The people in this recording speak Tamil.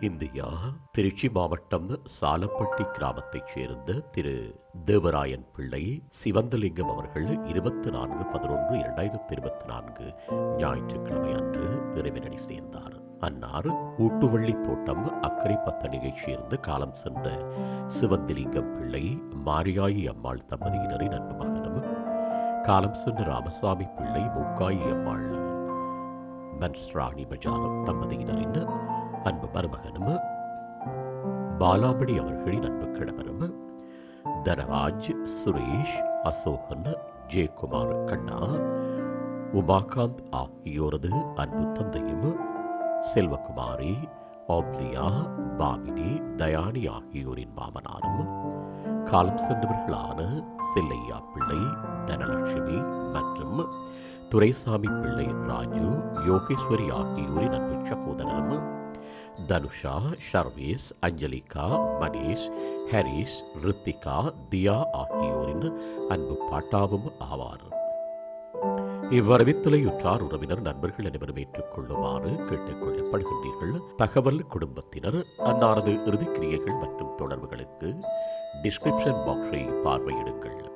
இந்தியா திருச்சி மாவட்டம் சாலப்பட்டி கிராமத்தைச் சேர்ந்த திரு. தேவராயன் பிள்ளை சிவந்தலிங்கம் அவர்கள் இருபத்தி நான்கு பதினொன்று இரண்டாயிரத்தி இருபத்தி நான்கு ஞாயிற்றுக்கிழமை அன்று இறைவனடி சேர்ந்தார். அன்னார் ஊட்டுவள்ளி தோட்டம் அக்கரை பத்தணியைச் சேர்ந்து காலம் சென்ற சிவந்திலிங்கம் பிள்ளை மாரியாயி அம்மாள் தம்பதியினரின் அன்பு மகனும் காலம் சென்ற ராமசாமி பிள்ளை மூக்காயி அம்மாள் மன்ஸ்ராணி பஜாரம் தம்பதியினரின் அன்பு மருமகனும் பாலாபடி அவர்களின் அன்பு கிழவரும் தனராஜ் சுரேஷ் அசோகன் ஜெயக்குமார் கண்ணா உமாகாந்த் ஆகியோரது அன்பு தந்தையும் செல்வகுமாரி ஆப்லியா பாமினி தயானி ஆகியோரின் மாமனாரும் காலம் சென்றவர்களான செல்லையா பிள்ளை தனலட்சுமி மற்றும் துரைசாமி பிள்ளை ராஜு யோகேஸ்வரி ஆகியோரின் அன்பு சகோதரரும். தனுஷா ஷர்வேஸ் அஞ்சலிகா மணீஷ் ஹரிஷ் ரித்திகா தியா ஆகியோரின் அன்பு பாட்டாவும் ஆவார். இவ்வரவித்தலையுற்றார் உறவினர் நண்பர்கள் அனைவரும் ஏற்றுக்கொள்ளுமாறு கேட்டுக் கொள்ளப்படுகின்றீர்கள் தகவல் குடும்பத்தினர் அன்னாரது இறுதிக்கிரியைகள் மற்றும் தொடர்புகளுக்கு டிஸ்கிரிப்ஷன் பாக்ஸை பார்வையிடுங்கள்.